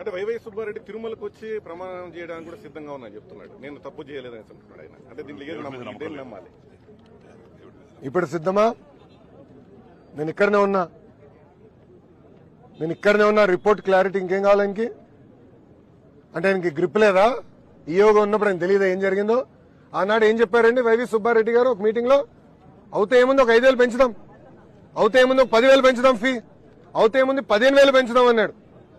అంటే వైవై సుబ్బారెడ్డి తిరుమలకు వచ్చి ప్రమాణం చేయడానికి కూడా సిద్ధంగా ఉన్నా చెప్తున్నాడు. నేను తప్పు చేయలేదని అంటున్నాడు ఆయన. అంటే దీంట్లో ఏది నమ్మాలి నమ్మాలి? ఇప్పుడు సిద్ధమా? నేను ఇక్కడనే ఉన్నా. నేను ఇక్కడనే ఉన్నా. రిపోర్ట్ క్లారిటీ ఇంకేం కావాలి ఆయనకి? అంటే ఆయనకి గ్రిప్ లేదా? ఈ యోగం ఉన్నప్పుడు ఆయన తెలియదా ఏం జరిగిందో? ఆనాడు ఏం చెప్పారండి వైవి సుబ్బారెడ్డి గారు ఒక మీటింగ్లో? అవుతే ఏముంది ఒక ఐదేళ్ళు పెంచుదాం. అవుతే ఏముంది ఒక పదివేలు పెంచుదాం ఫీ అవుతే ఏముంది పదిహేను వేలు పెంచుదాం అన్నాడు.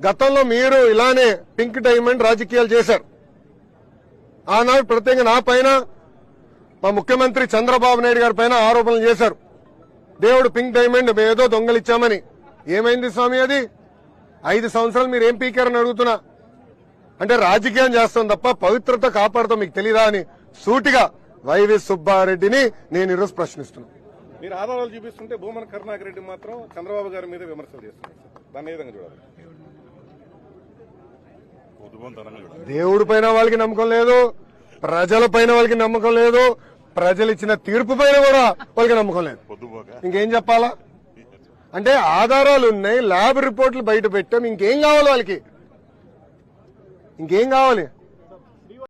గతంలో మీరు ఇలానే పింక్ డైమండ్ రాజకీయాలు చేశారు. ఆనాడు ప్రత్యేకంగా నా పైన మా ముఖ్యమంత్రి చంద్రబాబు నాయుడు గారి పైన ఆరోపణలు చేశారు. దేవుడు పింక్ డైమండ్ మేదో ఏదో దొంగలిచ్చామని. ఏమైంది స్వామి అది? ఐదు సంవత్సరాలు మీరు ఏం పీకారని అడుగుతున్నా? అంటే రాజకీయం చేస్తాం తప్ప పవిత్రత కాపాడుతాం మీకు తెలీదా అని సూటిగా వైవి సుబ్బారెడ్డిని నేను ఈరోజు ప్రశ్నిస్తున్నాను మీరు ఆధారాలు చూపిస్తుంటే భూమన కరుణాకర్ రెడ్డి మాత్రం చంద్రబాబు గారి మీద విమర్శలు చేస్తున్నారు. దాన్ని ఏ విధంగా చూడాలి? దేవుడి పైన వాళ్ళకి నమ్మకం లేదు ప్రజల పైన వాళ్ళకి నమ్మకం లేదు ప్రజలు ఇచ్చిన తీర్పు పైన కూడా వాళ్ళకి నమ్మకం లేదు. ఇంకేం చెప్పాలా? అంటే ఆధారాలు ఉన్నాయి ల్యాబ్ రిపోర్ట్లు బయట పెట్టాం ఇంకేం కావాలి వాళ్ళకి? ఇంకేం కావాలి?